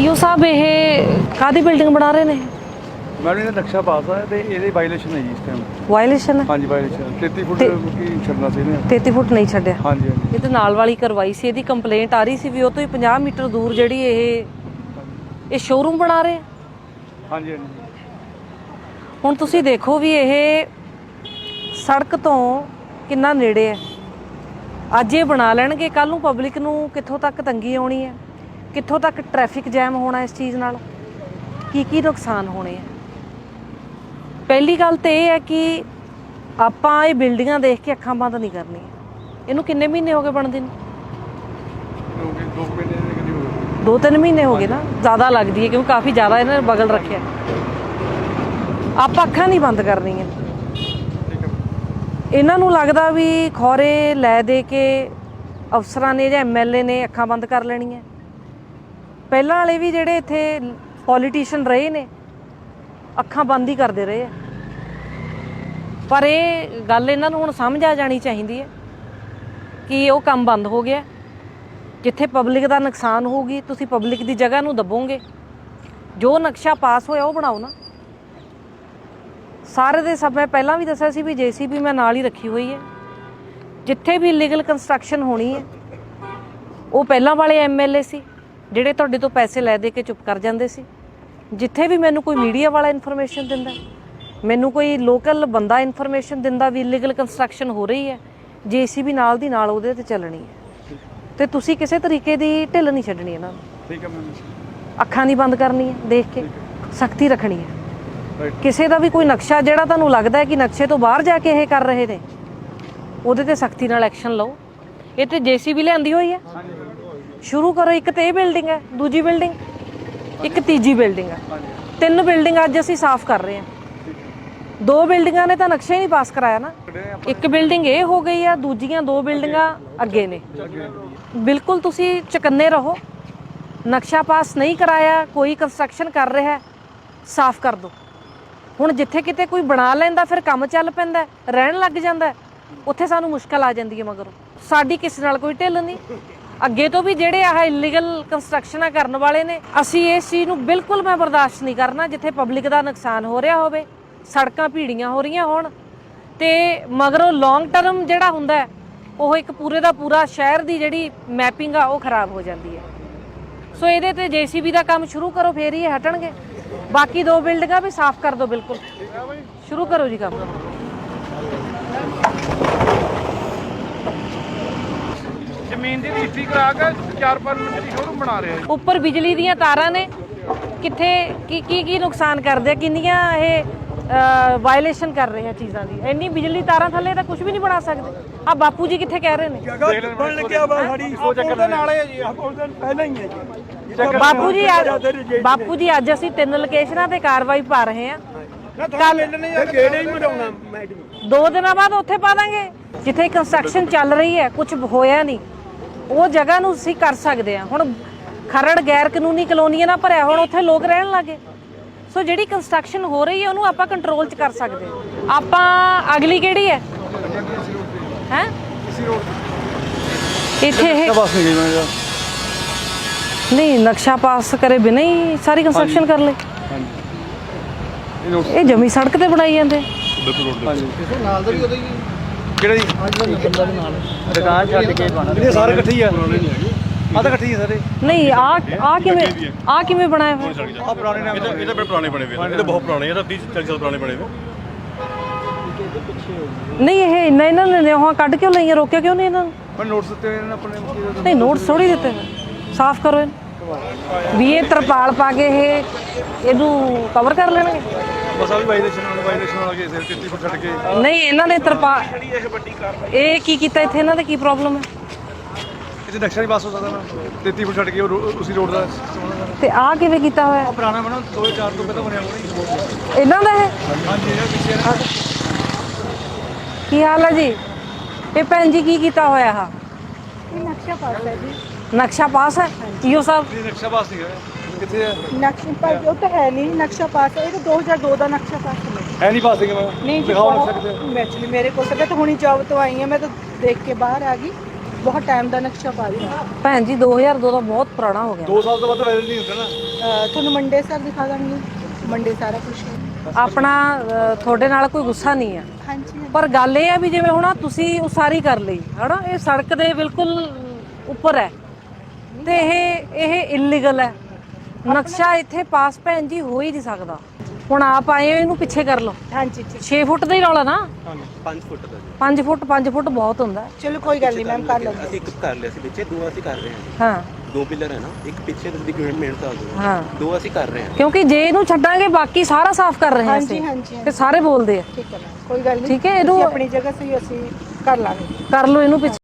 ਈਓ ਸਾਹਿਬ ਇਹ ਕਾਦੀ ਬਿਲਡਿੰਗ ਬਣਾ ਰਹੇ ਨੇ? ਮੈਡਮ ਇਹਦਾ ਨਕਸ਼ਾ ਪਾਸ ਆ ਤੇ ਇਹਦੇ ਵਾਇਲੇਸ਼ਨ ਹੈ ਜੀ ਇਸ ਟਾਈਮ ਵਾਇਲੇਸ਼ਨ ਹੈ? ਹਾਂਜੀ ਵਾਇਲੇਸ਼ਨ 33 ਫੁੱਟ ਕੀ ਛੱਡਣਾ ਸੀ ਇਹਨੇ? 33 ਫੁੱਟ ਨਹੀਂ ਛੱਡਿਆ। ਹਾਂਜੀ ਹਾਂਜੀ। ਇਹ ਤੇ ਨਾਲ ਵਾਲੀ ਕਰਵਾਈ ਸੀ ਇਹਦੀ ਕੰਪਲੇਂਟ ਆ ਰਹੀ ਸੀ ਵੀ ਉਹ ਤੋਂ ਹੀ 50 ਮੀਟਰ ਦੂਰ ਜਿਹੜੀ ਇਹ ਇਹ ਸ਼ੋਰੂਮ ਬਣਾ ਰਹੇ ਹਾਂਜੀ ਹਾਂਜੀ। ਹੁਣ ਤੁਸੀਂ ਦੇਖੋ ਵੀ ਇਹ ਸੜਕ ਤੋਂ ਕਿੰਨਾ ਨੇੜੇ ਹੈ। ਅੱਜ ਇਹ ਬਣਾ ਲੈਣਗੇ ਕੱਲ ਨੂੰ ਪਬਲਿਕ ਨੂੰ ਕਿੱਥੋਂ ਤੱਕ ਤੰਗੀ ਆਉਣੀ ਹੈ? ਕਿੱਥੋਂ ਤੱਕ ਟ੍ਰੈਫਿਕ ਜੈਮ ਹੋਣਾ ਇਸ ਚੀਜ਼ ਨਾਲ? ਕੀ ਕੀ ਨੁਕਸਾਨ ਹੋਣੇ ਆ? ਪਹਿਲੀ ਗੱਲ ਤੇ ਇਹ ਹੈ ਕਿ ਆਪਾਂ ਇਹ ਬਿਲਡਿੰਗਾਂ ਦੇਖ ਕੇ ਅੱਖਾਂ ਬੰਦ ਨਹੀਂ ਕਰਨੀਆਂ। ਇਹਨੂੰ ਕਿੰਨੇ ਮਹੀਨੇ ਹੋ ਗਏ ਬਣਦੇ ਨੇ? ਦੋ ਤਿੰਨ ਮਹੀਨੇ ਹੋ ਗਏ ਨਾ। ਜ਼ਿਆਦਾ ਲੱਗਦੀ ਹੈ ਕਿਉਂਕਿ ਕਾਫੀ ਜ਼ਿਆਦਾ ਇਹਨਾਂ ਨੇ ਬਗਲ ਰੱਖਿਆ। ਆਪਾਂ ਅੱਖਾਂ ਨਹੀਂ ਬੰਦ ਕਰਨੀਆਂ। ਇਹਨਾਂ ਨੂੰ ਲੱਗਦਾ ਵੀ ਖੋਰੇ ਲੈ ਦੇ ਕੇ ਅਫਸਰਾਂ ਨੇ ਜਾਂ ਐਮਐਲਏ ਨੇ ਅੱਖਾਂ ਬੰਦ ਕਰ ਲੈਣੀਆਂ। ਪਹਿਲਾਂ ਵਾਲੇ ਵੀ ਜਿਹੜੇ ਇੱਥੇ ਪੋਲੀਟੀਸ਼ੀਅਨ ਰਹੇ ਨੇ, ਅੱਖਾਂ ਬੰਦ ਹੀ ਕਰਦੇ ਰਹੇ ਆ। ਪਰ ਇਹ ਗੱਲ ਇਹਨਾਂ ਨੂੰ ਹੁਣ ਸਮਝ ਆ ਜਾਣੀ ਚਾਹੀਦੀ ਹੈ ਕਿ ਉਹ ਕੰਮ ਬੰਦ ਹੋ ਗਿਆ। ਜਿੱਥੇ ਪਬਲਿਕ ਦਾ ਨੁਕਸਾਨ ਹੋਊਗੀ, ਤੁਸੀਂ ਪਬਲਿਕ ਦੀ ਜਗ੍ਹਾ ਨੂੰ ਦੱਬੋਗੇ। ਜੋ ਨਕਸ਼ਾ ਪਾਸ ਹੋਇਆ, ਉਹ ਬਣਾਓ ਨਾ। ਸਾਰੇ ਦੇ ਸਭ, ਮੈਂ ਪਹਿਲਾਂ ਵੀ ਦੱਸਿਆ ਸੀ ਵੀ ਜੀਸੀਬੀ ਮੈਂ ਨਾਲ ਹੀ ਰੱਖੀ ਹੋਈ ਹੈ। ਜਿੱਥੇ ਵੀ ਲੀਗਲ ਕੰਸਟਰਕਸ਼ਨ ਹੋਣੀ ਹੈ, ਉਹ ਪਹਿਲਾਂ ਵਾਲੇ ਐਮਐਲਏ ਸੀ। ਜਿਹੜੇ ਤੁਹਾਡੇ ਤੋਂ ਪੈਸੇ ਲੈ ਦੇ ਕੇ ਚੁੱਪ ਕਰ ਜਾਂਦੇ ਸੀ? ਜਿੱਥੇ ਵੀ ਮੈਨੂੰ ਕੋਈ ਮੀਡੀਆ ਵਾਲਾ ਇਨਫੋਰਮੇਸ਼ਨ ਦਿੰਦਾ ਮੈਨੂੰ ਕੋਈ ਲੋਕਲ ਬੰਦਾ ਇਨਫੋਰਮੇਸ਼ਨ ਦਿੰਦਾ ਵੀ ਲੀਗਲ ਕੰਸਟਰਕਸ਼ਨ ਹੋ ਰਹੀ ਹੈ ਜੀਸੀਬੀ ਨਾਲ ਦੀ ਨਾਲ ਉਹਦੇ ਤੇ ਚੱਲਣੀ ਹੈ। ਤੇ ਤੁਸੀਂ ਕਿਸੇ ਤਰੀਕੇ ਦੀ ਢਿੱਲ ਨਹੀਂ ਛੱਡਣੀ ਇਹਨਾਂ ਨੂੰ। ਠੀਕ ਹੈ ਮੈਮ ਅੱਖਾਂ ਨਹੀਂ ਬੰਦ ਕਰਨੀ ਹੈ ਦੇਖ ਕੇ ਸਖਤੀ ਰੱਖਣੀ ਹੈ। ਕਿਸੇ ਦਾ ਵੀ ਕੋਈ ਨਕਸ਼ਾ ਜਿਹੜਾ ਤੁਹਾਨੂੰ ਲੱਗਦਾ ਹੈ ਕਿ ਨਕਸ਼ੇ ਤੋਂ ਬਾਹਰ ਜਾ ਕੇ ਇਹ ਕਰ ਰਹੇ ਨੇ ਉਹਦੇ ਤੇ ਸਖਤੀ ਨਾਲ ਐਕਸ਼ਨ ਲਓ। ਇਹ ਤੇ ਜੀਸੀਬੀ ਲਿਆਂਦੀ ਹੋਈ ਹੈ। ਸ਼ੁਰੂ ਕਰੋ, ਇੱਕ ਤੇ ਇਹ ਬਿਲਡਿੰਗ ਹੈ, ਦੂਜੀ ਬਿਲਡਿੰਗ ਇੱਕ ਤੀਜੀ ਬਿਲਡਿੰਗ ਹੈ। ਤਿੰਨ ਬਿਲਡਿੰਗ ਅੱਜ ਅਸੀਂ ਸਾਫ਼ ਕਰ ਰਹੇ ਹਾਂ। ਦੋ ਬਿਲਡਿੰਗਾਂ ਨੇ ਤਾਂ ਨਕਸ਼ਾ ਹੀ ਨਹੀਂ ਪਾਸ ਕਰਾਇਆ ਨਾ। ਇੱਕ ਬਿਲਡਿੰਗ ਇਹ ਹੋ ਗਈ ਆ, ਦੂਜੀਆਂ ਦੋ ਬਿਲਡਿੰਗਾਂ ਅੱਗੇ ਨੇ। ਬਿਲਕੁਲ ਤੁਸੀਂ ਚਕੰਨੇ ਰਹੋ। ਨਕਸ਼ਾ ਪਾਸ ਨਹੀਂ ਕਰਾਇਆ, ਕੋਈ ਕੰਸਟਰਕਸ਼ਨ ਕਰ ਰਿਹਾ, ਸਾਫ਼ ਕਰ ਦਿਓ ਹੁਣ ਜਿੱਥੇ ਕਿਤੇ ਕੋਈ ਬਣਾ ਲੈਂਦਾ, ਫਿਰ ਕੰਮ ਚੱਲ ਪੈਂਦਾ, ਰਹਿਣ ਲੱਗ ਜਾਂਦਾ, ਉੱਥੇ ਸਾਨੂੰ ਮੁਸ਼ਕਲ ਆ ਜਾਂਦੀ ਹੈ ਮਗਰੋਂ। ਸਾਡੀ ਕਿਸੇ ਨਾਲ ਕੋਈ ਢਿੱਲ ਨਹੀਂ। ਅੱਗੇ ਤੋਂ ਵੀ ਜਿਹੜੇ ਆਹ ਇਲੀਗਲ ਕੰਸਟਰਕਸ਼ਨਾਂ ਕਰਨ ਵਾਲੇ ਨੇ, ਅਸੀਂ ਇਸ ਚੀਜ਼ ਨੂੰ ਬਿਲਕੁਲ ਮੈਂ ਬਰਦਾਸ਼ਤ ਨਹੀਂ ਕਰਨਾ ਜਿੱਥੇ ਪਬਲਿਕ ਦਾ ਨੁਕਸਾਨ ਹੋ ਰਿਹਾ ਹੋਵੇ, ਸੜਕਾਂ ਭੀੜੀਆਂ ਹੋ ਰਹੀਆਂ ਹੋਣ, ਤੇ ਮਗਰੋਂ ਲੌਂਗ ਟਰਮ ਜਿਹੜਾ ਹੁੰਦਾ ਉਹ ਇੱਕ ਪੂਰੇ ਦਾ ਪੂਰਾ ਸ਼ਹਿਰ ਦੀ ਜਿਹੜੀ ਮੈਪਿੰਗ ਆ, ਉਹ ਖਰਾਬ ਹੋ ਜਾਂਦੀ ਹੈ। ਸੋ ਇਹਦੇ ਤੇ ਜੀਸੀਬੀ ਦਾ ਕੰਮ ਸ਼ੁਰੂ ਕਰੋ, ਫੇਰ ਹੀ ਇਹ ਹਟਣਗੇ। ਬਾਕੀ ਦੋ ਬਿਲਡਿੰਗਾਂ ਵੀ ਸਾਫ਼ ਕਰ ਦਿਓ ਬਿਲਕੁਲ। ਸ਼ੁਰੂ ਕਰੋ ਜੀ ਕੰਮ। ਜ਼ਮੀਨ ਦੀ ਰਜਿਸਟਰੀ ਕਰਾ ਕੇ 4-5 ਮਿੰਟ ਦੀ ਸ਼ੋਰੂਮ ਬਣਾ ਰਿਹਾ ਉੱਪਰ ਬਿਜਲੀ ਦੀਆਂ ਤਾਰਾਂ ਨੇ। ਕਿੱਥੇ ਕੀ ਕੀ ਕੀ ਨੁਕਸਾਨ ਕਰਦੇ ਆ? ਕਿੰਨੀਆਂ ਇਹ ਵਾਇਲੇਸ਼ਨ ਕਰ ਰਹੇ ਆ ਚੀਜ਼ਾਂ ਦੀ? ਇੰਨੀ ਬਿਜਲੀ ਤਾਰਾਂ ਥੱਲੇ ਤਾਂ ਕੁਝ ਵੀ ਨਹੀਂ ਬਣਾ ਸਕਦੇ। ਆ ਬਾਪੂ ਜੀ ਕਿੱਥੇ ਕਹਿ ਰਹੇ ਨੇ? ਬਣ ਲੱਗਿਆ ਵਾ ਸਾਡੀ। ਉਹਦੇ ਨਾਲ ਹੈ ਜੀ ਉਹਦੇ ਪਹਿਲਾਂ ਹੀ ਹੈ ਜੀ। ਬਾਪੂ ਜੀ ਅੱਜ ਬਾਪੂ ਜੀ ਅੱਜ ਅਸੀਂ ਤਿੰਨ ਲੋਕੇਸ਼ਨਾਂ ਤੇ ਕਾਰਵਾਈ ਪਾ ਰਹੇ ਹਾਂ ਕੱਲ ਇਹ ਗੇੜੇ ਹੀ ਮਰਾਉਣਾ ਮੈਡਮ ਦੋ ਦਿਨਾਂ ਬਾਅਦ ਉੱਥੇ ਪਾ ਦਾਂਗੇ। ਜਿੱਥੇ ਕੰਸਟਰਕਸ਼ਨ ਚੱਲ ਰਹੀ ਹੈ ਕੁਝ ਹੋਇਆ ਨਹੀਂ। ਉਹ ਜਗ੍ਹਾ ਨੂੰ ਅਸੀਂ ਕਰ ਸਕਦੇ ਹਾਂ। ਹੁਣ ਖਰੜ ਗੈਰ ਕਾਨੂੰਨੀ ਕਲੋਨੀਆਂ ਨਾਲ ਭਰਿਆ ਹੁਣ ਉੱਥੇ ਲੋਕ ਰਹਿਣ ਲੱਗੇ। ਸੋ ਜਿਹੜੀ ਕੰਸਟਰਕਸ਼ਨ ਹੋ ਰਹੀ ਹੈ ਉਹਨੂੰ ਆਪਾਂ ਕੰਟਰੋਲ 'ਚ ਕਰ ਸਕਦੇ ਆਪਾਂ ਅਗਲੀ ਕਿਹੜੀ ਹੈ? ਹੈ? ਇੱਥੇ ਇਹ ਬਸ ਨਹੀਂ ਨਕਸ਼ਾ ਪਾਸ ਕਰੇ ਬਿਨਾਂ ਹੀ ਸਾਰੀ ਕੰਸਟਰਕਸ਼ਨ ਕਰ ਲੈ ਹਾਂਜੀ। ਇਹ ਜਮੀ ਸੜਕ ਤੇ ਬਣਾਈ ਜਾਂਦੇ। ਹਾਂਜੀ। ਨਾਲ ਦਾ ਵੀ ਉਹਦਾ ਹੀ ਕਿਹੜਾ ਜੀ? ਦੁਕਾਨ ਛੱਡ ਕੇ ਬਣਾ ਇਹ ਸਾਰੇ ਇਕੱਠੇ ਹੀ ਆ। ਆ ਤਾਂ ਇਕੱਠੇ ਹੀ ਆ ਸਾਰੇ। ਨਹੀਂ ਆ ਆ ਕਿਵੇਂ ਆ। ਕਿਵੇਂ ਬਣਾਇਆ ਹੋਇਆ? ਆ ਪੁਰਾਣੇ ਨਾਮ ਇਹਦਾ ਇਹਦਾ ਬੜੇ ਪੁਰਾਣੇ ਬਣੇ ਹੋਏ ਨੇ ਇਹਦੇ ਬਹੁਤ ਪੁਰਾਣੇ ਇਹਦਾ 30 40 ਸਾਲ ਪੁਰਾਣੇ ਬਣੇ ਹੋਏ ਨਹੀਂ ਇਹ ਇੰਨਾ ਇਹਨਾਂ ਨੇ ਨਿਆਹਾਂ ਕੱਢ ਕਿਉਂ ਲਈਆਂ? ਰੋਕਿਆ ਕਿਉਂ ਨਹੀਂ ਇਹਨਾਂ ਨੂੰ? ਮੈਂ ਨੋਟਸ ਦਿੱਤੇ ਹੋਏ ਨੇ ਆਪਣੇ ਨਹੀਂ ਨੋਟਸ ਥੋੜੀ ਦਿੱਤੇ। ਸਾਫ਼ ਕਰੋ ਇਹਨੂੰ। ਵੀ ਇਹ ਤਰਪਾਲ ਪਾ ਕੇ ਇਹ ਇਹਨੂੰ ਕਵਰ ਕਰ ਲੈਣਗੇ? ਬਸ ਆ ਵੀ ਵਾਇਲੇਸ਼ਨ ਨਾਲ ਵਾਇਲੇਸ਼ਨ ਨਾਲ ਕੇ ਸਿਰ 33 ਫੁੱਟ ਛੱਡ ਕੇ। ਨਹੀਂ ਇਹਨਾਂ ਨੇ ਤਰਪਾਲ ਇਹ ਕੀ ਕੀਤਾ ਇੱਥੇ? ਇਹਨਾਂ ਦਾ ਕੀ ਪ੍ਰੋਬਲਮ ਹੈ? ਇੱਥੇ ਨਕਸ਼ਾ ਨਹੀਂ ਪਾਸ ਹੋ ਸਕਦਾ ਨਾ 33 ਫੁੱਟ ਛੱਡ ਕੇ ਉਹ ਰੋ- ਉਸੇ ਰੋਡ ਦਾ। ਤੇ ਆਹ ਕਿਵੇਂ ਕੀਤਾ ਹੋਇਆ? ਆਹ ਪੁਰਾਣਾ ਬਣਾ 2004 ਤੋਂ ਪਹਿਲਾਂ ਬਣਿਆ ਹੋਣਾ ਇਹਨਾਂ ਦਾ ਇਹ ਹਾਂਜੀ ਇਹ ਪਿੱਛੇ ਨਾ ਕੀ ਹਾਲ ਹੈ ਜੀ? ਇਹ ਭੈਣ ਜੀ ਕੀ ਕੀਤਾ ਹੋਇਆ ਆ ਇਹ ਨਕਸ਼ਾ ਪਾਸ ਹੈ ਜੀ। ਨਕਸ਼ਾ ਪਾਸ ਹੈ? ਈਓ ਸਾਹਿਬ ਇਹ ਨਕਸ਼ਾ ਪਾਸ ਨਹੀਂ ਹੈ ਕਿੱਥੇ ਹੈ? ਨਕਸ਼ਾ ਪਾਸ ਉਹ ਤਾਂ ਹੈ ਨਹੀਂ ਨਕਸ਼ਾ ਪਾਸ ਹੈ। ਇਹ ਤਾਂ 2002 ਦਾ ਨਕਸ਼ਾ ਪਾਸ ਹੈ। ਹੈ ਨਹੀਂ ਪਾਸ ਹੈਗਾ ਮੈਂ? ਨਹੀਂ ਜੀ ਦਿਖਾਓ ਨਕਸ਼ਾ ਕਿੱਥੇ ਐਕਚੁਅਲੀ ਮੇਰੇ ਕੋਲ ਤਾਂ ਮੈਂ ਤਾਂ ਹੁਣੀ ਜੌਬ ਤੋਂ ਆਈ ਹਾਂ ਮੈਂ ਤਾਂ ਦੇਖ ਕੇ ਬਾਹਰ ਆ ਗਈ। ਬਹੁਤ ਟਾਈਮ ਦਾ ਨਕਸ਼ਾ ਪਾ ਰਹੀ। ਹਾਂ ਭੈਣ ਜੀ 2002 ਦਾ ਬਹੁਤ ਪੁਰਾਣਾ ਹੋ ਗਿਆ। 2 ਸਾਲ ਤੋਂ ਵੱਧ ਵਾਇਰਲ ਨਹੀਂ ਹੁੰਦਾ ਨਾ। ਅਹ ਤੁਹਾਨੂੰ ਮੰਡੇ ਸਰ ਦਿਖਾ ਦਾਂਗੀ। ਮੰਡੇ ਸਾਰਾ ਕੁਝ ਆਪਣਾ ਅ, ਤੁਹਾਡੇ ਨਾਲ ਕੋਈ ਗੁੱਸਾ ਨਹੀਂ ਆ ਹਾਂਜੀ ਪਰ ਗੱਲ ਇਹ ਆ ਵੀ ਜਿਵੇਂ ਹੁਣ ਆਹ ਤੁਸੀਂ ਉਸਾਰੀ ਕਰ ਲਈ ਹਨਾ? ਇਹ ਸੜਕ ਦੇ ਬਿਲਕੁਲ ਉੱਪਰ ਹੈ। ਤੇ ਇਹ ਇਹ ਇਲੀਗਲ ਹੈ। ਨਕਸ਼ਾ ਇੱਥੇ ਪਾਸ ਭੈਣ ਜੀ ਹੋ ਹੀ ਨਹੀਂ ਸਕਦਾ। ਹੁਣ ਆਪ ਆਏ ਹੋ ਇਹਨੂੰ ਪਿੱਛੇ ਕਰ ਲਓ। ਹਾਂਜੀ ਠੀਕ। 6 ਫੁੱਟ ਦਾ ਹੀ ਰੌਲਾ ਨਾ? 5 ਫੁੱਟ ਦਾ ਜੀ। 5 ਫੁੱਟ 5 ਫੁੱਟ ਬਹੁਤ ਹੁੰਦਾ। ਹੈ। ਚਲੋ ਕੋਈ ਗੱਲ ਨਹੀਂ ਮੈਮ ਕਰ ਲਾਂਗੇ ਅਸੀਂ ਇੱਕ ਕਰ ਲਿਆ ਸੀ ਪਿੱਛੇ ਦੋ ਅਸੀਂ ਕਰ ਰਹੇ ਹਾਂ। ਹਾਂ। ਦੋ ਪਿਲਰ ਹੈ ਨਾ ਇੱਕ ਪਿੱਛੇ ਦੀ ਕਿਵੇਂ ਮਿਹਨਤ ਆ ਗਈ ਹਾਂ। ਦੋ ਅਸੀਂ ਕਰ ਰਹੇ ਹਾਂ। ਕਿਉਂਕਿ ਜੇ ਇਹਨੂੰ ਛੱਡਾਂਗੇ ਬਾਕੀ ਸਾਰਾ ਸਾਫ਼ ਕਰ ਰਹੇ ਹਾਂ ਹਾਂਜੀ ਅਸੀਂ। ਹਾਂਜੀ ਤੇ ਸਾਰੇ ਬੋਲਦੇ ਆ। ਠੀਕ ਹੈ ਮੈਮ ਕੋਈ ਗੱਲ ਨਹੀਂ। ਠੀਕ ਹੈ, ਇਹਨੂੰ- ਤੁਸੀਂ ਆਪਣੀ ਜਗ੍ਹਾ ਸਹੀ ਅਸੀਂ ਕਰ ਲਾਂਗੇ। ਕਰ ਲਓ ਇਹਨੂੰ ਪਿੱਛੇ।